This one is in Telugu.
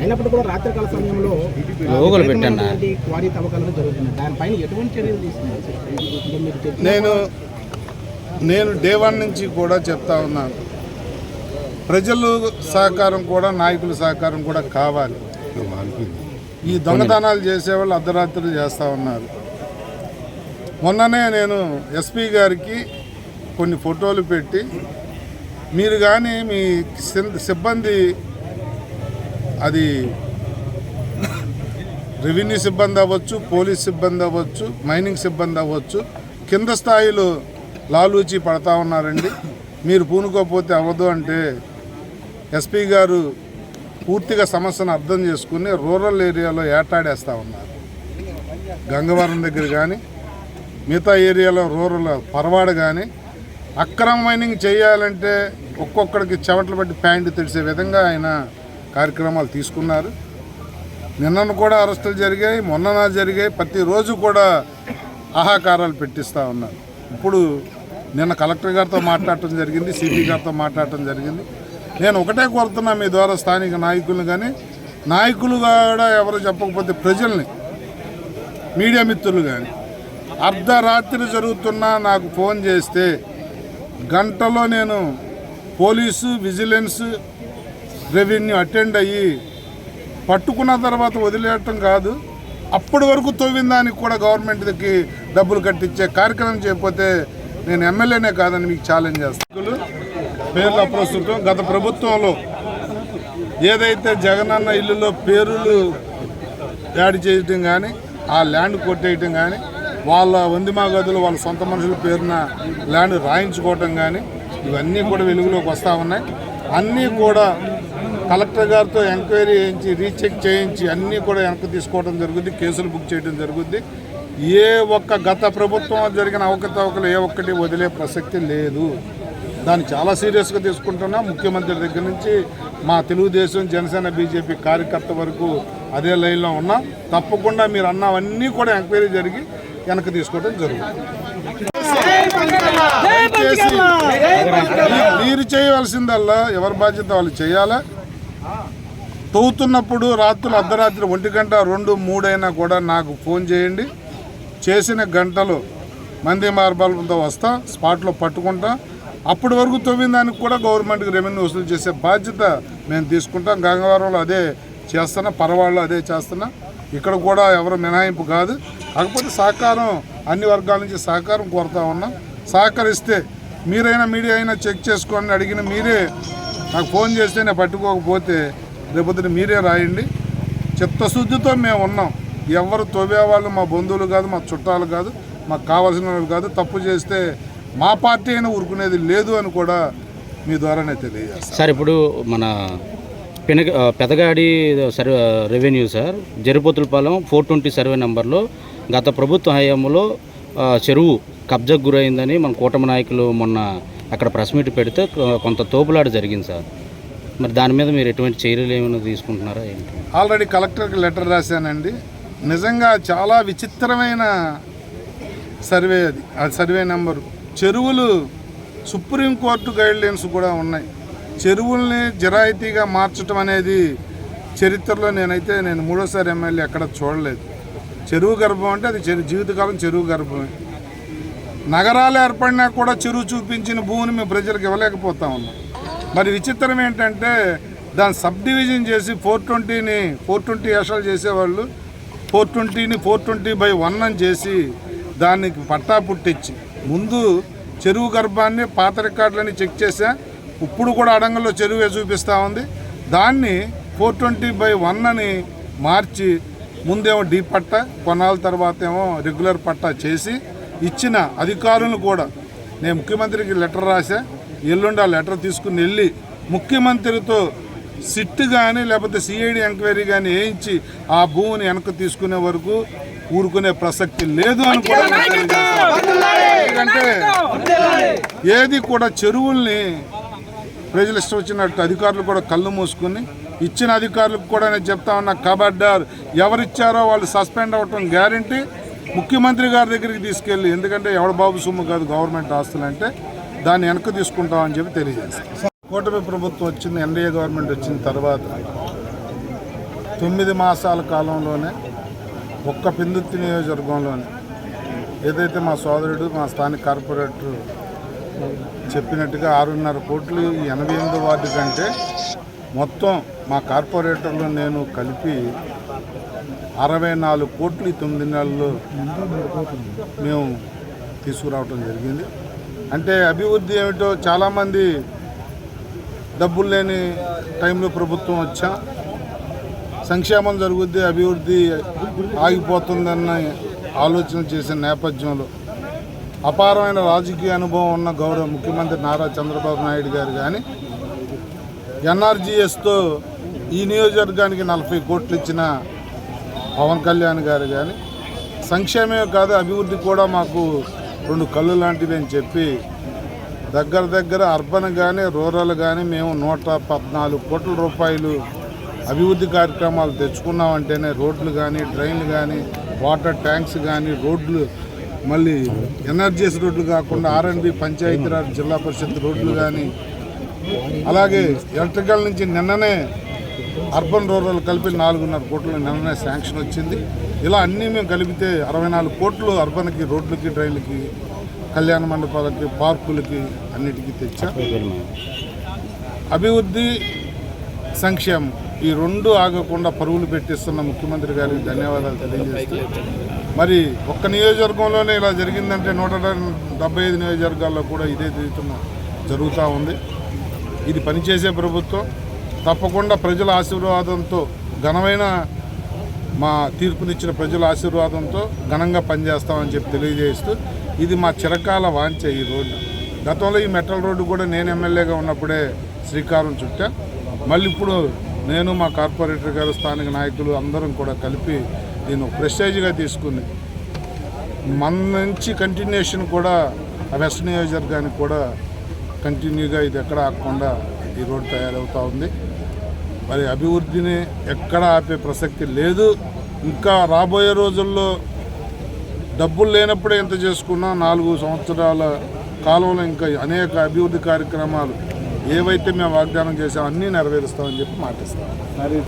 అయినప్పుడు కూడా రాత్రికాల సమయంలో లోగోలు. విపరీతమైనటువంటి క్వారీ తవ్వకాలు జరుగుతున్నాయి? దానిపైన ఎటువంటి చర్యలు తీసుకున్నారు? నేను నేను డే వన్ నుంచి కూడా చెప్తా ఉన్నాను. ప్రజలు సహకారం కూడా నాయకుల సహకారం కూడా కావాలి. ఈ దొంగతనాలు చేసేవాళ్ళు అర్ధరాత్రులు చేస్తూ ఉన్నారు. మొన్ననే నేను ఎస్పీ గారికి కొన్ని ఫోటోలు పెట్టి మీరు కానీ మీ సిబ్బంది అది రెవెన్యూ సిబ్బంది అవ్వచ్చు పోలీస్ సిబ్బంది అవ్వచ్చు మైనింగ్ సిబ్బంది అవ్వచ్చు కింద స్థాయిలో లాలూచి పడతా ఉన్నారండి. మీరు పూనుకోపోతే అవ్వదు అంటే ఎస్పీ గారు పూర్తిగా సమస్యను అర్థం చేసుకుని రూరల్ ఏరియాలో ఏటాడేస్తూ ఉన్నారు. గంగవరం దగ్గర కానీ మిగతా ఏరియాలో రూరల్ పర్వాడ కానీ అక్రమ మైనింగ్ చేయాలంటే ఒక్కొక్కడికి చెవట్లు బట్టి ప్యాంటు తెలిసే విధంగా ఆయన కార్యక్రమాలు తీసుకున్నారు. నిన్నను కూడా అరెస్టులు జరిగాయి మొన్ననా జరిగాయి ప్రతిరోజు కూడా ఆహాకారాలు పెట్టిస్తూ ఉన్నారు. ఇప్పుడు నిన్న కలెక్టర్ గారితో మాట్లాడటం జరిగింది సిపి గారితో మాట్లాడటం జరిగింది. నేను ఒకటే కోరుతున్నా మీ ద్వారా స్థానిక నాయకులను కానీ నాయకులు కూడా ఎవరు చెప్పకపోతే ప్రజల్ని మీడియా మిత్రులు కానీ అర్ధరాత్రి జరుగుతున్నా నాకు ఫోన్ చేస్తే గంటలో నేను పోలీసు విజిలెన్స్ రెవెన్యూ అటెండ్ అయ్యి పట్టుకున్న తర్వాత వదిలేయటం కాదు అప్పటి వరకు తవ్విన దానికి కూడా గవర్నమెంట్కి డబ్బులు కట్టించే కార్యక్రమం చేయకపోతే నేను ఎమ్మెల్యేనే కాదని మీకు ఛాలెంజ్ చేస్తాను పేర్లు అప్రస్తుతం గత ప్రభుత్వంలో ఏదైతే జగనన్న ఇల్లులో పేర్లు యాడ్ చేయటం కానీ ఆ ల్యాండ్ కొట్టేయటం కానీ వాళ్ళ వందిమా గదులు వాళ్ళ సొంత మనుషుల పేరున ల్యాండ్ రాయించుకోవటం కానీ ఇవన్నీ కూడా వెలుగులోకి వస్తూ ఉన్నాయి. అన్నీ కూడా కలెక్టర్ గారితో ఎంక్వైరీ చేయించి రీచెక్ చేయించి అన్నీ కూడా వెనక్కి తీసుకోవడం జరుగుద్ది కేసులు బుక్ చేయడం జరుగుద్ది. ఏ ఒక్క గత ప్రభుత్వం జరిగిన అవకతవకలు ఏ ఒక్కటి వదిలే ప్రసక్తి లేదు. దాన్ని చాలా సీరియస్గా తీసుకుంటున్నా. ముఖ్యమంత్రి దగ్గర నుంచి మా తెలుగుదేశం జనసేన బీజేపీ కార్యకర్త వరకు అదే లైన్లో ఉన్నాం. తప్పకుండా మీరు అన్నవన్నీ కూడా ఎంక్వైరీ జరిగి వెనక్కి తీసుకోవడం జరుగుతుంది. మీరు చేయవలసిందల్లా ఎవరి బాధ్యత వాళ్ళు చేయాలా? తవ్వుతున్నప్పుడు రాత్రులు అర్ధరాత్రి ఒంటి గంట రెండు మూడైనా కూడా నాకు ఫోన్ చేయండి. చేసిన గంటలు మంది మార్బాలతో వస్తా స్పాట్లో పట్టుకుంటా. అప్పటి వరకు తవ్విన దానికి కూడా గవర్నమెంట్కి రెవెన్యూ వసూలు చేసే బాధ్యత మేము తీసుకుంటాం. గంగవరంలో అదే చేస్తున్నా పరవాళ్ళు అదే చేస్తున్నా. ఇక్కడ కూడా ఎవరు మినహాయింపు కాదు. కాకపోతే సహకారం అన్ని వర్గాల నుంచి సహకారం కోరుతా ఉన్నాం. సహకరిస్తే మీరైనా మీడియా అయినా చెక్ చేసుకోండి అడిగిన మీరే నాకు ఫోన్ చేస్తే నేను పట్టుకోకపోతే రేపొద్దున మీరే రాయండి. చిత్తశుద్ధితో మేము ఉన్నాం. ఎవరు తోవేవాళ్ళు మా బంధువులు కాదు మా చుట్టాలు కాదు మాకు కావాల్సిన వాళ్ళు కాదు. తప్పు చేస్తే మా పార్టీ అయినా ఊరుకునేది లేదు అని కూడా మీ ద్వారానే తెలియజేస్తాను సార్ ఇప్పుడు మన పెనగ పెదగాడి survey revenue sir Jaripotulapalem four twenty survey నెంబర్లో గత ప్రభుత్వ హయాంలో చెరువు కబ్జాకు గురైందని మన కూటమి నాయకులు మొన్న అక్కడ ప్రెస్ మీట్ పెడితే కొంత తోపులాట జరిగింది సార్. మరి దాని మీద మీరు ఎటువంటి చర్యలు ఏమైనా తీసుకుంటున్నారా ఏంటి? ఆల్రెడీ కలెక్టర్కి లెటర్ రాశానండి. నిజంగా చాలా విచిత్రమైన సర్వే అది. ఆ సర్వే నెంబరు. చెరువులు సుప్రీంకోర్టు గైడ్లైన్స్ కూడా ఉన్నాయి. చెరువుల్ని జరాయితీగా మార్చడం అనేది చరిత్రలో నేనైతే నేను మూడోసారి ఎమ్మెల్యే ఎక్కడ చూడలేదు. చెరువు గర్భం అంటే అది చెరు జీవితకాలం చెరువు గర్భమే. నగరాలు ఏర్పడినా కూడా చెరువు చూపించిన భూమిని మేము ప్రజలకు ఇవ్వలేకపోతా ఉన్నాం. మరి విచిత్రం ఏంటంటే దాన్ని సబ్ డివిజన్ చేసి ఫోర్ ట్వంటీని ఫోర్ ట్వంటీ ఏషాలు చేసేవాళ్ళు ఫోర్ ట్వంటీని ఫోర్ ట్వంటీ బై వన్ అని చేసి దానికి పట్టా పుట్టించి. ముందు చెరువు గర్భాన్ని పాత రికార్డులని చెక్ చేసా ఇప్పుడు కూడా అడంగంలో చెరువే చూపిస్తూ ఉంది. దాన్ని ఫోర్ ట్వంటీ బై వన్ అని మార్చి ముందేమో డీ పట్ట కొన్నాళ్ళ తర్వాత ఏమో రెగ్యులర్ పట్టా చేసి ఇచ్చిన అధికారులను కూడా నేను ముఖ్యమంత్రికి లెటర్ రాసా ఎల్లుండి ఆ లెటర్ తీసుకుని వెళ్ళి ముఖ్యమంత్రితో సిట్ కానీ లేకపోతే సిఐడి ఎంక్వైరీ కానీ వేయించి ఆ భూమిని వెనక్కి తీసుకునే వరకు ఊరుకునే ప్రసక్తి లేదు అని కూడా. ఎందుకంటే ఏది కూడా చెరువుల్ని ప్రజలు ఇష్టం వచ్చినట్టు అధికారులు కూడా కళ్ళు మూసుకుని ఇచ్చిన అధికారులకు కూడా నేను చెప్తా ఉన్నా కబడ్డార్ ఎవరిచ్చారో వాళ్ళు సస్పెండ్ అవ్వటం గ్యారంటీ ముఖ్యమంత్రి గారి దగ్గరికి తీసుకెళ్ళి ఎందుకంటే ఎవడ బాబు సొమ్ము కాదు గవర్నమెంట్ ఆస్తులు అంటే దాన్ని వెనక్కి తీసుకుంటామని చెప్పి తెలియజేస్తాం కూటమి ప్రభుత్వం వచ్చింది ఎన్డీఏ గవర్నమెంట్ వచ్చిన తర్వాత తొమ్మిది మాసాల కాలంలోనే ఒక్క పిందుత్తి నియోజకవర్గంలోనే ఏదైతే మా సోదరుడు మా స్థానిక కార్పొరేటర్ చెప్పినట్టుగా ఆరున్నర కోట్లు ఎనభై ఎనిమిది వార్డు కంటే మొత్తం మా కార్పొరేటర్లు నేను కలిపి అరవై నాలుగు కోట్లు ఈ తొమ్మిది నెలల్లో మేము తీసుకురావటం జరిగింది. అంటే అభివృద్ధి ఏమిటో చాలామంది డబ్బులు లేని టైంలో ప్రభుత్వం వచ్చాం? సంక్షేమం జరుగుద్ది అభివృద్ధి ఆగిపోతుందన్న ఆలోచన చేసిన నేపథ్యంలో అపారమైన రాజకీయ అనుభవం ఉన్న గౌరవ ముఖ్యమంత్రి నారా చంద్రబాబు నాయుడు గారు కానీ ఎన్ఆర్జీఎస్తో ఈ నియోజకవర్గానికి నలభై కోట్లు ఇచ్చిన పవన్ కళ్యాణ్ గారు కానీ సంక్షేమమే కాదు అభివృద్ధి కూడా మాకు రెండు కళ్ళు లాంటివి అని చెప్పి దగ్గర దగ్గర అర్బన్ కానీ రూరల్ కానీ మేము నూట పద్నాలుగు కోట్ల రూపాయలు అభివృద్ధి కార్యక్రమాలు తెచ్చుకున్నామంటేనే రోడ్లు కానీ డ్రైన్లు కానీ వాటర్ ట్యాంక్స్ కానీ రోడ్లు మళ్ళీ ఎనర్జీస్ రోడ్లు కాకుండా ఆర్ఎండ్బి పంచాయతీరాజ్ జిల్లా పరిషత్ రోడ్లు కానీ అలాగే ఎలక్ట్రికల్ నుంచి నిన్ననే అర్బన్ రూరల్ కలిపి నాలుగున్నర కోట్లు నిన్ననే శాంక్షన్ వచ్చింది. ఇలా అన్నీ మేము కలిపితే అరవై నాలుగు కోట్లు అర్బన్కి రోడ్లకి డ్రైన్లకి కళ్యాణ మండపాలకి పార్కులకి అన్నిటికీ తెచ్చా. అభివృద్ధి సంక్షేమం. ఈ రెండు ఆగకుండా పరుగులు పెట్టిస్తున్న ముఖ్యమంత్రి గారికి ధన్యవాదాలు తెలియజేస్తూ మరి ఒక్క నియోజకవర్గంలోనే ఇలా జరిగిందంటే నూట డెబ్బై ఐదు నియోజకవర్గాల్లో కూడా ఇదే జీవితం జరుగుతూ ఉంది. ఇది పనిచేసే ప్రభుత్వం. తప్పకుండా ప్రజల ఆశీర్వాదంతో ఘనమైన మా తీర్పునిచ్చిన ప్రజల ఆశీర్వాదంతో ఘనంగా పనిచేస్తామని చెప్పి తెలియజేస్తూ ఇది మా చిరకాల వాంచ ఈ రోడ్డు. గతంలో ఈ మెటల్ రోడ్డు కూడా నేను ఎమ్మెల్యేగా ఉన్నప్పుడే శ్రీకారం చుట్టా. మళ్ళీ ఇప్పుడు నేను మా కార్పొరేటర్ గారు స్థానిక నాయకులు అందరం కూడా కలిపి దీన్ని ప్రెస్టేజ్గా తీసుకుని మన నుంచి కంటిన్యూషన్ కూడా వెస్ట్ నియోజకవర్గానికి కూడా కంటిన్యూగా ఇది ఎక్కడ ఆగకుండా ఈ రోడ్డు తయారవుతూ ఉంది. మరి అభివృద్ధిని ఎక్కడ ఆపే ప్రసక్తి లేదు. ఇంకా రాబోయే రోజుల్లో డబ్బులు లేనప్పుడే ఎంత చేసుకున్నా నాలుగు సంవత్సరాల కాలంలో ఇంకా అనేక అభివృద్ధి కార్యక్రమాలు ఏవైతే మేము వాగ్దానం చేసామో అన్నీ నెరవేరుస్తామని చెప్పి మాటిస్తాం.